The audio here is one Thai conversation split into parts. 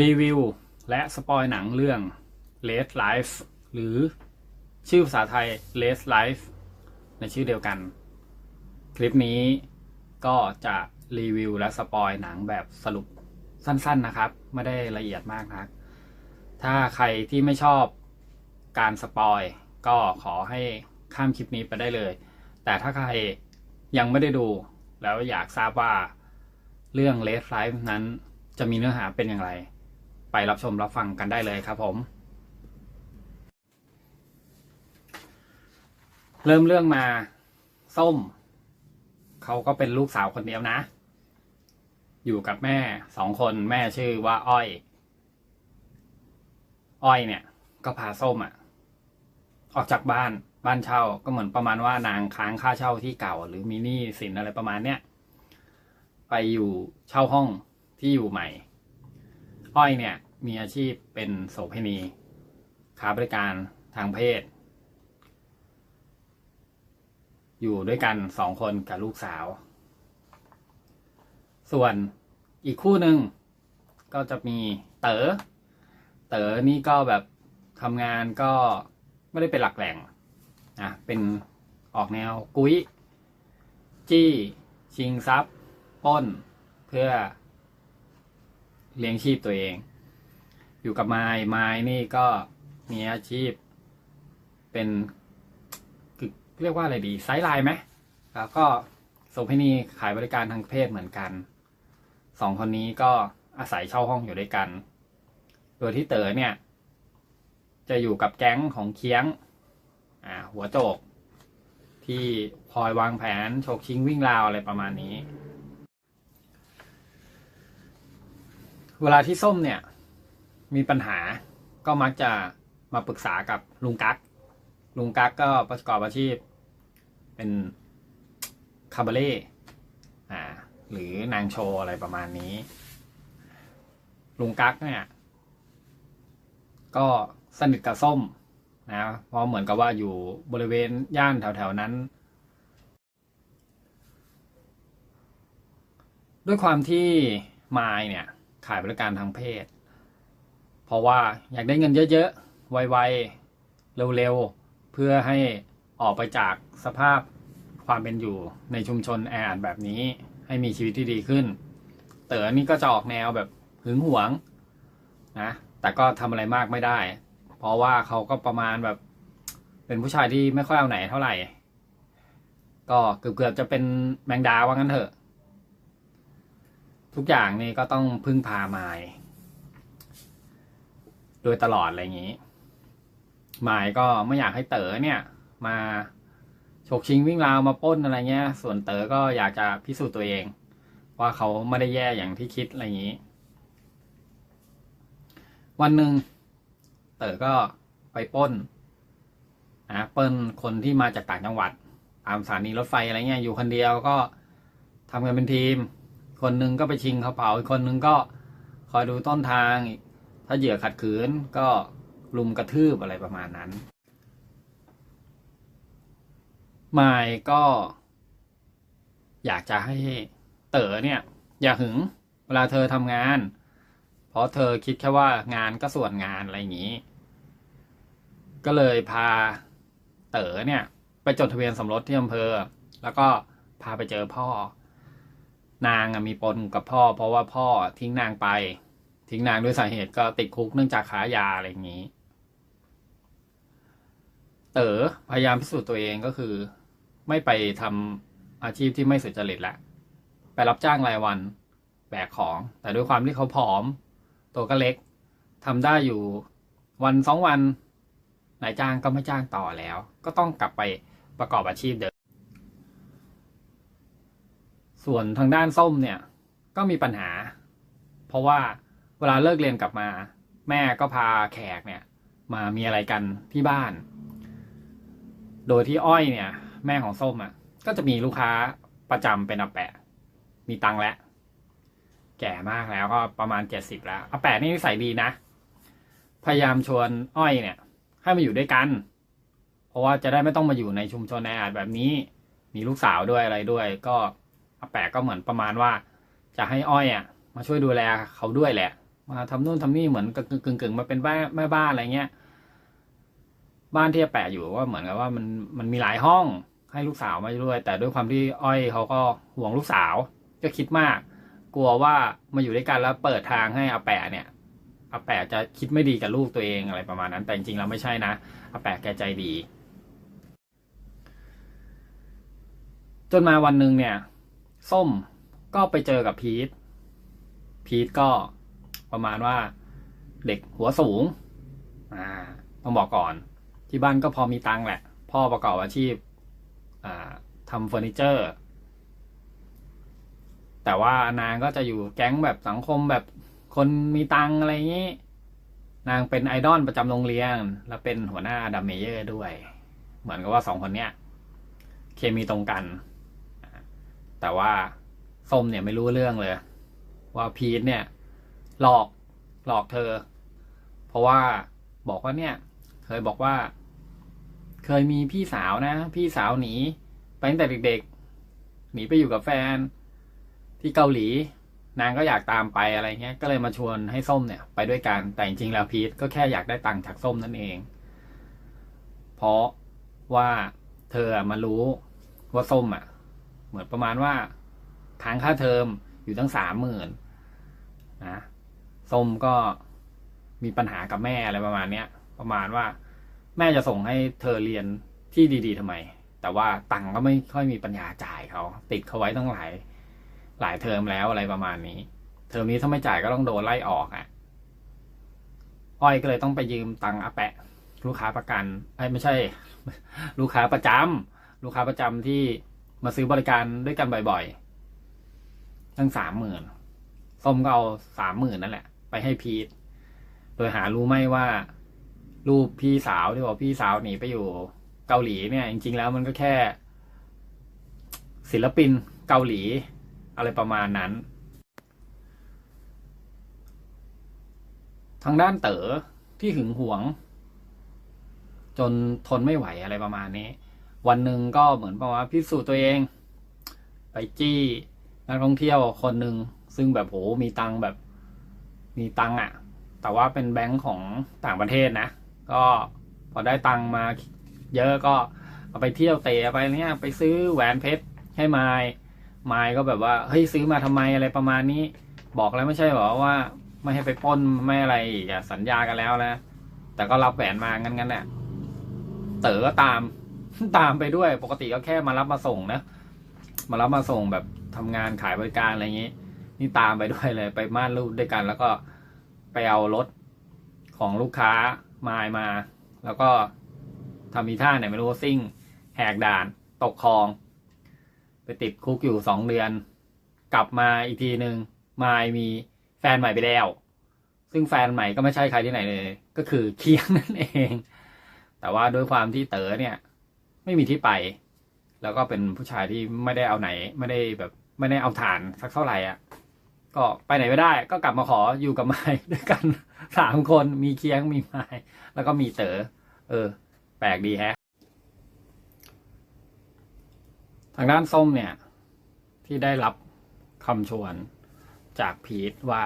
รีวิว และสปอยหนังเรื่อง Red Life หรือชื่อภาษาไทย Red Life ในชื่อเดียวกัน คลิปนี้ก็จะรีวิวและสปอยหนังแบบสรุปสั้นๆนะครับ ไม่ได้ละเอียดมากนัก ถ้าใครที่ไม่ชอบการสปอยก็ขอให้ข้ามคลิปนี้ไปได้เลย แต่ถ้าใครยังไม่ได้ดู แล้วอยากทราบว่าเรื่อง Red Life นั้นจะมีเนื้อหาเป็นอย่างไร ไปรับชมรับฟังกันได้เลยครับผม เริ่มเรื่องมา ส้ม เขาก็เป็นลูกสาวคนเดียวนะ อยู่กับแม่สองคนแม่ชื่อว่าอ้อย อ้อยเนี่ย ก็พาส้มอะออกจากบ้านบ้านเช่าก็เหมือนประมาณว่านางค้างค่าเช่าที่เก่า หรือมีหนี้สินอะไรประมาณเนี้ยไปอยู่เช่าห้องที่อยู่ใหม่ อ้อยเนี่ยมีอาชีพเป็นโสเภณีค้าบริการทางเพศ อยู่ด้วยกันสองคนกับลูกสาว ส่วนอีกคู่หนึ่งก็จะมีเต๋อ เต๋อนี่ก็แบบทำงานก็ไม่ได้เป็นหลักแหล่งนะเป็นออกแนวกุ้ย จี้ ชิงทรัพย์ป้นเพื่อ เลี้ยงชีพตัวเอง อยู่กับไม้ไม้นี่ก็มีอาชีพ เป็นเรียกว่าอะไรดีไซส์ไลน์ไหมแล้วก็โสเภณีขายบริการทางเพศเหมือนกันสองคนนี้ก็อาศัยเช่าห้องอยู่ด้วยกัน โดยที่เต๋อเนี่ย จะอยู่กับแก๊งของเคียง อ่า หัวโจก ที่คอยวางแผนฉกชิงวิ่งราวอะไรประมาณนี้ เวลาที่ส้มเนี่ย มีปัญหาก็มักจะมาปรึกษากับลุงกั๊กลุงกั๊กก็ประกอบอาชีพ เป็นคาบาเล่อ่าหรือนางโชว์อะไรประมาณนี้ ลุงกั๊กเนี่ย ก็สนิทกับส้มนะเพราะเหมือนกับว่าอยู่บริเวณย่านแถวๆนั้น ด้วยความที่มายเนี่ย ขายบริการทางเพศ เพราะว่าอยากได้เงินเยอะๆ ไวๆ เร็วๆ เพื่อให้ออกไปจากสภาพความเป็นอยู่ในชุมชนแออัดแบบนี้ ให้มีชีวิตที่ดีขึ้น เต๋อนี่ก็จะออกแนวแบบหึงหวงนะ แต่ก็ทำอะไรมากไม่ได้ เพราะว่าเขาก็ประมาณแบบ เป็นผู้ชายที่ไม่ค่อยเอาไหนเท่าไหร่ ก็เกือบๆจะเป็นแมงดาว่างั้นเถอะ ทุกอย่างนี่ก็ต้องพึ่งพามายโดยตลอดอะไรอย่างนี้มายก็ไม่อยากให้เต๋อเนี่ย มาฉกชิงวิ่งราวมาป้นอะไรเงี้ย ส่วนเต๋อก็อยากจะพิสูจน์ตัวเอง ว่าเขาไม่ได้แย่อย่างที่คิดอะไรอย่างนี้ วันหนึ่งเต๋อก็ไปป้นนะปล้นคนที่มาจากต่างจังหวัด ตามสถานีรถไฟอะไรเงี้ยอยู่คนเดียวก็ทำกันเป็นทีม คนหนึงก็ไปชิงเขาเผาอีกคนหนึงก็คอยดูต้นทางอีกถ้าเหยื่อขัดขืนก็ลุมกระทืบอะไรประมาณนั้นมายก็ อยากจะให้เต๋อเนี่ย อย่าหึง เวลาเธอทำงาน เพราะเธอคิดแค่ว่างานก็ส่วนงานอะไรอย่างนี้ ก็เลยพาเต๋อเนี่ย ไปจดทะเบียนสมรสที่อำเภอ แล้วก็พาไปเจอพ่อ นางมีปนกับพ่อ เพราะว่าพ่อทิ้งนางไป ทิ้งนางด้วยสาเหตุก็ติดคุกเนื่องจากขายาอะไรอย่างนี้ เต๋อพยายามพิสูจน์ตัวเองก็คือ ไม่ไปทำอาชีพที่ไม่สุจริตละไปรับจ้างรายวันแบกของ แต่ด้วยความที่เขาผอม ตัวก็เล็กทำได้อยู่วันสองวันนายจ้างก็ไม่จ้างต่อแล้ว ก็ต้องกลับไปประกอบอาชีพเดิม ส่วนทางด้านส้มเนี่ยก็มีปัญหา เพราะว่าเวลาเลิกเรียนกลับมา แม่ก็พาแขกเนี่ยมามีอะไรกันที่บ้าน โดยที่อ้อยเนี่ย แม่ของส้มอะก็จะมีลูกค้าประจำเป็นอาแปะ มีตังแล้ว แก่มากแล้วก็ประมาณเจ็ดสิบแล้วอาแปะนี่นิสัยดีนะ พยายามชวนอ้อยเนี่ย ให้มาอยู่ด้วยกัน เพราะว่าจะได้ไม่ต้องมาอยู่ในชุมชนแออัดแบบนี้ มีลูกสาวด้วยอะไรด้วย ก็ อาแปะก็เหมือนประมาณว่า จะให้อ้อยอะมาช่วยดูแลเขาด้วยแหละ มาทำนู่นทำนี่เหมือนกึ่งกึ่งกึ่งมาเป็นแม่แม่บ้านอะไรเงี้ย บ้านที่อแปะอยู่ว่าเหมือนกับว่ามันมันมีหลายห้องให้ลูกสาวมาด้วย แต่ด้วยความที่อ้อยเขาก็ห่วงลูกสาว ก็คิดมาก กลัวว่ามาอยู่ด้วยกันแล้วเปิดทางให้อาแปะเนี่ยอาแปะจะคิดไม่ดีกับลูกตัวเองอะไรประมาณนั้น แต่จริงๆเราไม่ใช่นะอาแปะแกใจดี จนมาวันหนึ่งเนี่ย ส้มก็ไปเจอกับพีทพีทก็ประมาณว่าเด็กหัวสูง อ่า ต้องบอกก่อน ที่บ้านก็พอมีตังแหละ พ่อประกอบอาชีพ อ่าทำเฟอร์นิเจอร์ แต่ว่านางก็จะอยู่แก๊งแบบสังคมแบบคนมีตังอะไรอย่างนี้ นางเป็นไอดอลประจำโรงเรียน และเป็นหัวหน้าดัมเมเยอร์ด้วย เหมือนกับว่าสองคนเนี้ย เคมีตรงกัน แต่ว่าส้มเนี่ยไม่รู้เรื่องเลย ว่าพีทเนี่ย หลอกหลอกเธอ เพราะว่าบอกว่าเนี่ย เคยบอกว่า เคยมีพี่สาวนะ พี่สาวหนีไปตั้งแต่เด็กๆ หนีไปอยู่กับแฟน ที่เกาหลี นางก็อยากตามไปอะไรเงี้ย ก็เลยมาชวนให้ส้มเนี่ย ไปด้วยกัน แต่จริงๆแล้วพีทก็แค่อยากได้ตังค์จากส้มนั่นเอง เพราะว่าเธอมารู้ว่าส้มอะ เหมือนประมาณว่าค้างค่าเทอมอยู่ตั้งสามหมื่นนะส้มก็มีปัญหากับแม่อะไรประมาณเนี้ย ประมาณว่า แม่จะส่งให้เธอเรียนที่ดีๆทำไม แต่ว่าตังก็ไม่ค่อยมีปัญญาจ่ายเขาติดเขาไว้ตั้งหลายหลายเทอมแล้วอะไรประมาณนี้ เทอมนี้ถ้าไม่จ่ายก็ต้องโดนไล่ออกอะอ้อยก็เลยต้องไปยืมตังอาแปะ ลูกค้าประกันไอ้ไม่ใช่ ลูกค้าประจำลูกค้าประจำที่ มาซื้อบริการด้วยกันบ่อยๆ ตั้งสามหมื่นส้มก็เอาสามหมื่นนั่นแหละ ไปให้พีทโดยหารู้ไหมว่า รูปพี่สาวที่บอกพี่สาวหนีไปอยู่เกาหลีเนี่ย จริง ๆ แล้วมันก็แค่ ศิลปินเกาหลี อะไรประมาณนั้น ทางด้านเต๋อที่หึงหวง จนทนไม่ไหวอะไรประมาณนี้ วันหนึ่งก็เหมือนประมาณพิสูจน์ตัวเอง ไปจี้นักท่องเที่ยวคนหนึ่งซึ่งแบบโหมีตังแบบมีตังค์อะแต่ว่าเป็นแบงค์ของต่างประเทศนะ ก็พอได้ตังมาเยอะก็เอาไปเที่ยวเตะไปเนี่ยไปซื้อแหวนเพชรให้ไมายไมายก็แบบว่าเฮ้ยซื้อมาทำไมอะไรประมาณนี้ บอกแล้วไม่ใช่หรอว่า ไม่ให้ไปปล้นไม่อะไรอีกสัญญากันแล้วนะแต่ก็รับแหวนมางั้นงั้นแหละเต๋อก็ตาม ตามไปด้วย ปกติก็แค่มารับมาส่งนะ มารับมาส่งแบบทำงานขายบริการอะไรอย่างนี้ นี่ตามไปด้วยเลย ไปม่านรูดด้วยกัน แล้วก็ไปเอารถของลูกค้ามายมา แล้วก็ทำมีท่าไหนไม่รู้ซิ่งแหกด่านตกคลอง ไปติดคุกอยู่สองเดือน กลับมาอีกทีหนึ่งมายมีแฟนใหม่ไปแล้ว ซึ่งแฟนใหม่ก็ไม่ใช่ใครที่ไหนเลย ก็คือเคียงนั่นเอง แต่ว่าด้วยความที่เต๋อเนี่ย ไม่มีที่ไป แล้วก็เป็นผู้ชายที่ไม่ได้เอาไหน ไม่ได้แบบไม่ได้เอาฐานสักเท่าไหร่อะ ก็ไปไหนไม่ได้ ก็กลับมาขออยู่กับไม้ด้วยกันสามคนมีเคียงมีไม้แล้วก็มีเต๋อเออ แปลกดีแฮะ ทางด้านส้มเนี่ย ที่ได้รับคำชวนจากพีทว่า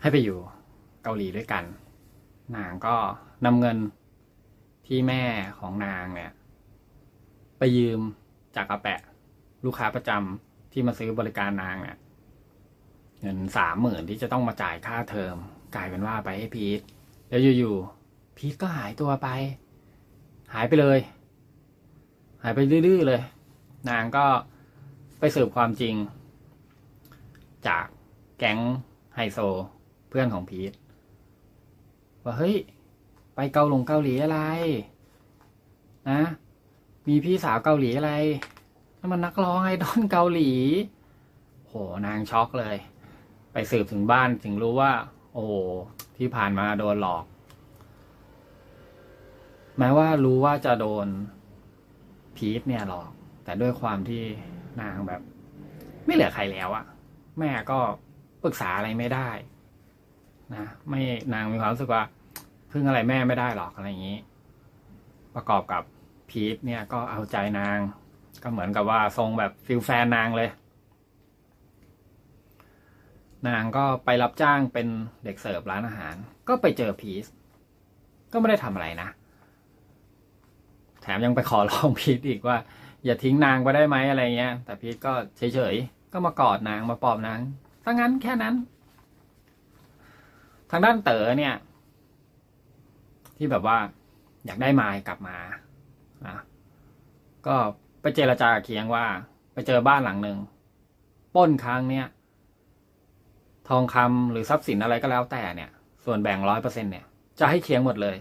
ให้ไปอยู่เกาหลีด้วยกัน นางก็นำเงินที่แม่ของนางเนี่ย ไปยืมจากอาแปะ ลูกค้าประจำที่มาซื้อบริการนางเนี่ยเงินสามหมื่นที่จะต้องมาจ่ายค่าเทอม กลายเป็นว่าไปให้พีทแล้วอยู่ๆพีทก็หายตัวไป หายไปเลย หายไปดื้อๆเลย นางก็ไปสืบความจริง จากแก๊งไฮโซ เพื่อนของพีทว่าเฮ้ย ไปเกาหลงเกาหลีอะไร นะ มีพี่สาวเกาหลีอะไรนั่นมันนักร้องไอดอลเกาหลี โหนางช็อกเลย ไปสืบถึงบ้านถึงรู้ว่า โอ้ที่ผ่านมาโดนหลอก แม้ว่ารู้ว่าจะโดนพีทเนี่ยหลอก แต่ด้วยความที่นางแบบ ไม่เหลือใครแล้วอะแม่ก็ปรึกษาอะไรไม่ได้นะไม่นางมีความรู้สึกว่าพึ่งอะไรแม่ไม่ได้หรอกอะไรอย่างนี้ ประกอบกับ พีทเนี่ยก็เอาใจนาง ก็เหมือนกับว่าทรงแบบฟิลแฟนนางเลย นางก็ไปรับจ้างเป็นเด็กเสิร์ฟร้านอาหาร ก็ไปเจอพีชก็ไม่ได้ทำอะไรนะ แถมยังไปขอร้องพีทอีกว่า อย่าทิ้งนางไปได้ไหมอะไรเงี้ย แต่พีทก็เฉยๆ ก็มากอดนางมาปลอบนางถ้างั้นแค่นั้น ทางด้านเต๋อเนี่ย ที่แบบว่าอยากได้ไม้กลับมา อะก็ไปเจรจากับเคียงว่า ไปเจอบ้านหลังหนึ่งป้นครั้งเนี่ยทองคำหรือทรัพย์สินอะไรก็แล้วแต่เนี่ย ส่วนแบ่งร้อยเปอร์เซ็นเนี่ย จะให้เคียงหมดเลย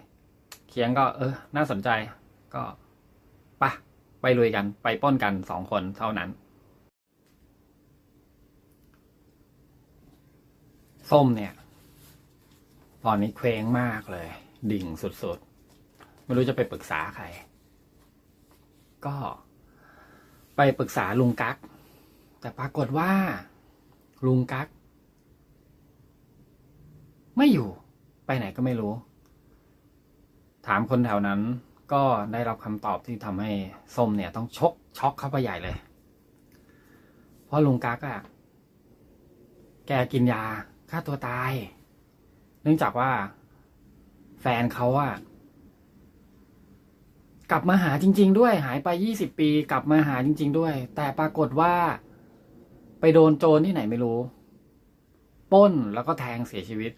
เคียงก็ เออ น่าสนใจ ก็ปะไปลุยกัน ไปป้นกันสองคนเท่านั้น ส้มเนี่ย ตอนนี้เคว้งมากเลย ดิ่งสุดๆ ไม่รู้จะไปปรึกษาใคร ก็ ไปปรึกษาลุงกั๊กแต่ปรากฏว่า ลุงกั๊กไม่อยู่ไปไหนก็ไม่รู้ ถามคนแถวนั้นก็ได้รับคำตอบที่ทำให้ส้มเนี่ย ต้องชกช็อกเข้าไปใหญ่เลย เพราะลุงกั๊กอะแกกินยาฆ่าตัวตาย เนื่องจากว่า แฟนเขาอะ กลับมาหาจริง ๆ ด้วย หายไปยี่สิบปี กลับมาหาจริง ๆ ด้วย แต่ปรากฏว่า ไปโดนโจรที่ไหนไม่รู้ป้นแล้วก็แทงเสียชีวิต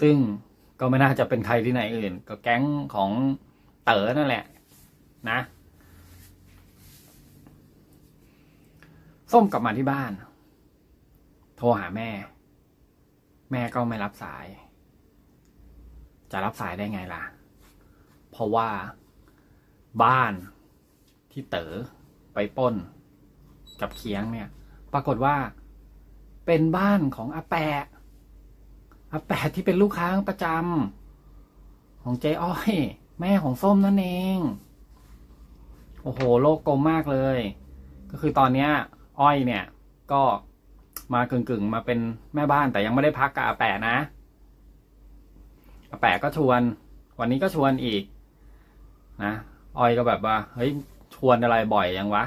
ซึ่งก็ไม่น่าจะเป็นใครที่ไหนอื่น ก็แก๊งของเต๋อนั่นแหละ นะ ส้มกลับมาที่บ้าน โทรหาแม่ แม่ก็ไม่รับสาย จะรับสายได้ไงล่ะ เพราะว่า บ้านที่เต๋อไปป้นกับเคียงเนี่ย ปรากฏว่าเป็นบ้านของอาแปะอาแปะที่เป็นลูกค้าประจำของเจ๊อ้อย แม่ของส้มนั่นเอง โอ้โห โลกกลมมากเลย ก็คือตอนเนี้ย อ้อยเนี่ย ก็มากึ่งๆ มาเป็นแม่บ้านแต่ยังไม่ได้พักกับอาแปะนะอาแปะก็ชวน วันนี้ก็ชวนอีก นะ ออยก็แบบว่า เฮ้ยชวนอะไรบ่อยยังวะ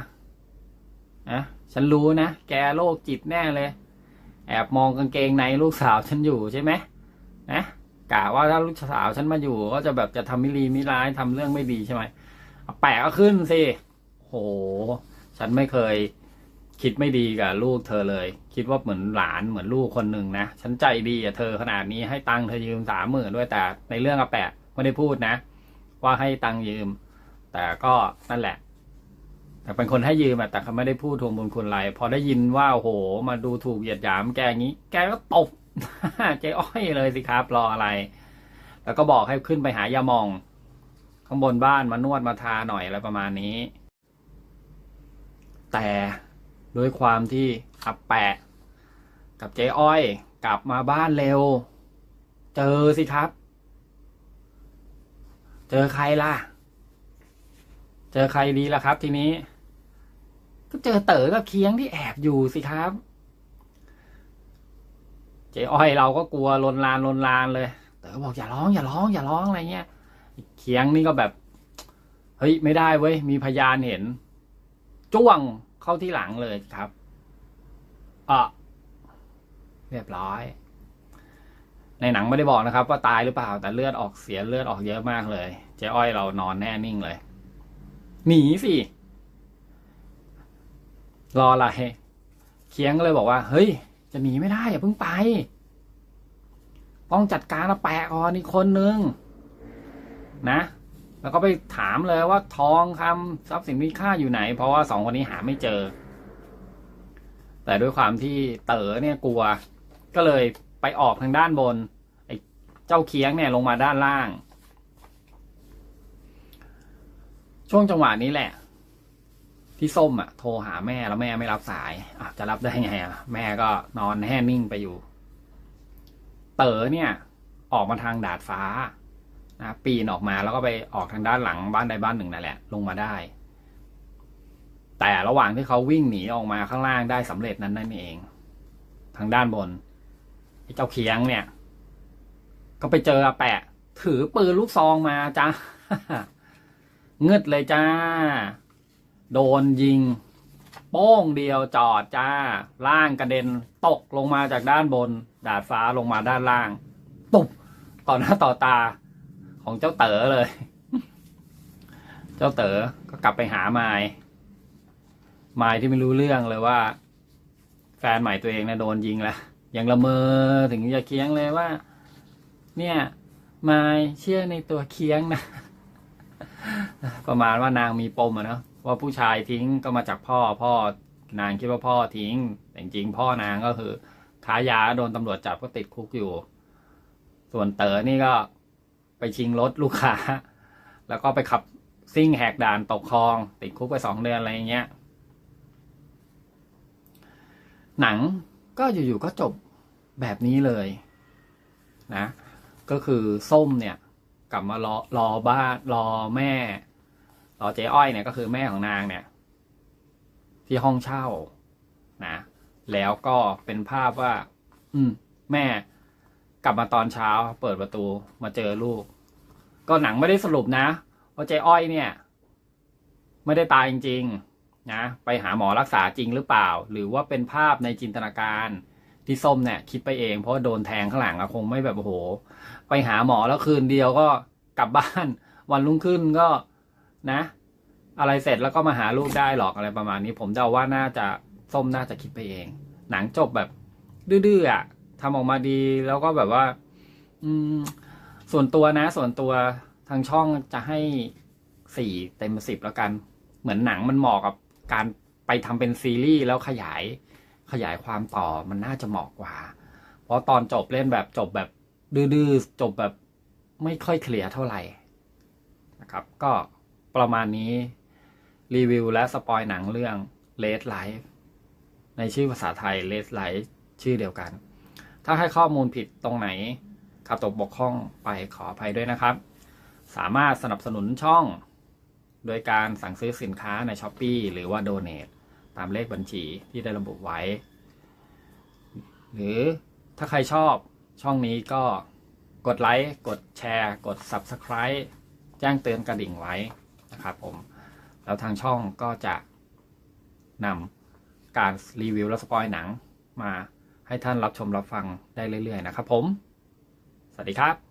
นะฉันรู้นะ แกโรคจิตแน่เลย แอบมองกางเกงในลูกสาวฉันอยู่ใช่ไหมนะกะว่าถ้าลูกสาวฉันมาอยู่ ก็จะแบบจะทำมิรีมิร้ายทำเรื่องไม่ดีใช่ไหมแปะก็ขึ้นสิโห ฉันไม่เคยคิดไม่ดีกับลูกเธอเลย คิดว่าเหมือนหลานเหมือนลูกคนหนึ่งนะ ฉันใจดีกับเธอขนาดนี้ให้ตังค์เธอยืมสามหมื่นด้วยแต่ในเรื่องอแปะไม่ได้พูดนะ ว่าให้ตังค์ยืม แต่ก็นั่นแหละ แต่เป็นคนให้ยืมอะแต่เขาไม่ได้พูดทวงบุญคุณอะไร พอได้ยินว่าโอ้โห มาดูถูกเหยียดหยามแกอย่างนี้ แกก็ตบเจ๊อ้อยเลยสิครับรออะไร แล้วก็บอกให้ขึ้นไปหายามอง ข้างบนบ้านมานวดมาทาหน่อยอะไรประมาณนี้ แต่ด้วยความที่อับแปะ กับเจ๊อ้อย กลับมาบ้านเร็ว เจอสิครับ เจอใครล่ะ เจอใครดีล่ะครับ ทีนี้ ก็เจอเต๋อกับเคียงที่แอบอยู่สิครับ เจ๊อ้อยเราก็กลัวลนลานลนลานเลย เต๋อบอกอย่าร้อง อย่าร้อง อย่าร้องอะไรเงี้ยเคียงนี่ก็แบบ เฮ้ยไม่ได้เว้ยมีพยานเห็น จ้วงเข้าที่หลังเลยครับอะเรียบร้อยในหนังไม่ได้บอกนะครับว่าตายหรือเปล่า แต่เลือดออกเสียเลือดออกเยอะมากเลย เจ๊อ้อยเรานอนแน่นิ่งเลย หนีสิ รออะไรเคียงก็เลยบอกว่า เฮ้ย จะหนีไม่ได้อย่าเพิ่งไป ต้องจัดการเอาแปะก่อนอีกคนนึง นะ แล้วก็ไปถามเลยว่าทองคำทรัพย์สินมีค่าอยู่ไหน เพราะว่าสองคนนี้หาไม่เจอ แต่ด้วยความที่เต๋อเนี่ยกลัว ก็เลยไปออกทางด้านบน ไอ้เจ้าเคียงเนี่ยลงมาด้านล่าง ช่วงจังหวะนี้แหละ ที่ส้มอะ โทรหาแม่แล้วแม่ไม่รับสายอะจะรับได้ไงอะแม่ก็นอนแน่นิ่งไปอยู่ เต๋อเนี่ย ออกมาทางดาดฟ้านะปีนออกมาแล้วก็ไปออกทางด้านหลังบ้านใดบ้านหนึ่งนั่นแหละ ลงมาได้ แต่ระหว่างที่เขาวิ่งหนีออกมาข้างล่างได้สำเร็จนั้นนั่นเอง ทางด้านบนไอ้เจ้าเคียงเนี่ย ก็ไปเจออแปะ ถือปืนลูกซองมาจ้า เงืดเลยจ้า โดนยิง โป้งเดียวจอดจ้า ล่างกระเด็นตกลงมาจากด้านบน ดาดฟ้าลงมาด้านล่าง ตุบต่อหน้าต่อตาของเจ้าเต๋อเลย เจ้าเต๋อก็กลับไปหาไมายมายที่ไม่รู้เรื่องเลยว่า แฟนใหม่ตัวเองนะโดนยิงแล้วยังละเมอถึงจะเคียงเลยว่า เนี่ยไมายเชื่อในตัวเคียงนะ ประมาณว่านางมีปมอะเนาะว่าผู้ชายทิ้งก็มาจากพ่อพ่อนางคิดว่าพ่อทิ้ง แต่จริงพ่อนางก็คือค้ายาโดนตำรวจจับก็ติดคุกอยู่ ส่วนเต๋อนี่ก็ไปชิงรถลูกค้า แล้วก็ไปขับซิ่งแหกด่านตกคลอง ติดคุกไปสองเดือนอะไรเงี้ย หนังก็อยู่ๆก็จบแบบนี้เลย นะ ก็คือส้มเนี่ย กลับมารอรอบ้านรอแม่ รอเจ๊อ้อยเนี่ยก็คือแม่ของนางเนี่ย ที่ห้องเช่านะแล้วก็เป็นภาพว่า อืม แม่ กลับมาตอนเช้า เปิดประตูมาเจอลูก ก็หนังไม่ได้สรุปนะว่าเจ๊อ้อยเนี่ย ไม่ได้ตายจริงๆนะไปหาหมอรักษาจริงหรือเปล่า หรือว่าเป็นภาพในจินตนาการ ที่ส้มเนี่ยคิดไปเอง เพราะโดนแทงข้างหลังอะคงไม่แบบโอ้โห ไปหาหมอแล้วคืนเดียวก็กลับบ้าน วันรุ่งขึ้นก็นะ อะไรเสร็จแล้วก็มาหาลูกได้หรอกอะไรประมาณนี้ ผมเดาว่าน่าจะส้มน่าจะคิดไปเอง หนังจบแบบ ดื้อๆอะทำออกมาดีแล้วก็แบบว่า อืม ส่วนตัวนะ ส่วนตัวทางช่องจะให้สี่เต็มสิบแล้วกัน เหมือนหนังมันเหมาะกับการไปทำเป็นซีรีส์แล้วขยาย ขยายความต่อมันน่าจะเหมาะกว่า เพราะตอนจบเล่นแบบจบแบบดื้อๆจบแบบไม่ค่อยเคลียร์เท่าไหร่นะครับ ก็ประมาณนี้รีวิวและสปอยหนังเรื่อง Red Life ในชื่อภาษาไทย Red Life ชื่อเดียวกัน ถ้าให้ข้อมูลผิดตรงไหนขัดตกบกพร่องไปขออภัยด้วยนะครับ สามารถสนับสนุนช่อง โดยการสั่งซื้อสินค้าใน s h อ p e e หรือว่า Donate ตามเลขบัญชีที่ได้ระบุไว้ หรือถ้าใครชอบช่องนี้ก็กดไลค์ กดแชร์ กด Subscribe แจ้งเตือนกระดิ่งไว้นะครับผม แล้วทางช่องก็จะนำการรีวิวและสปอยหนังมาให้ท่านรับชมรับฟังได้เรื่อยๆนะครับผม สวัสดีครับ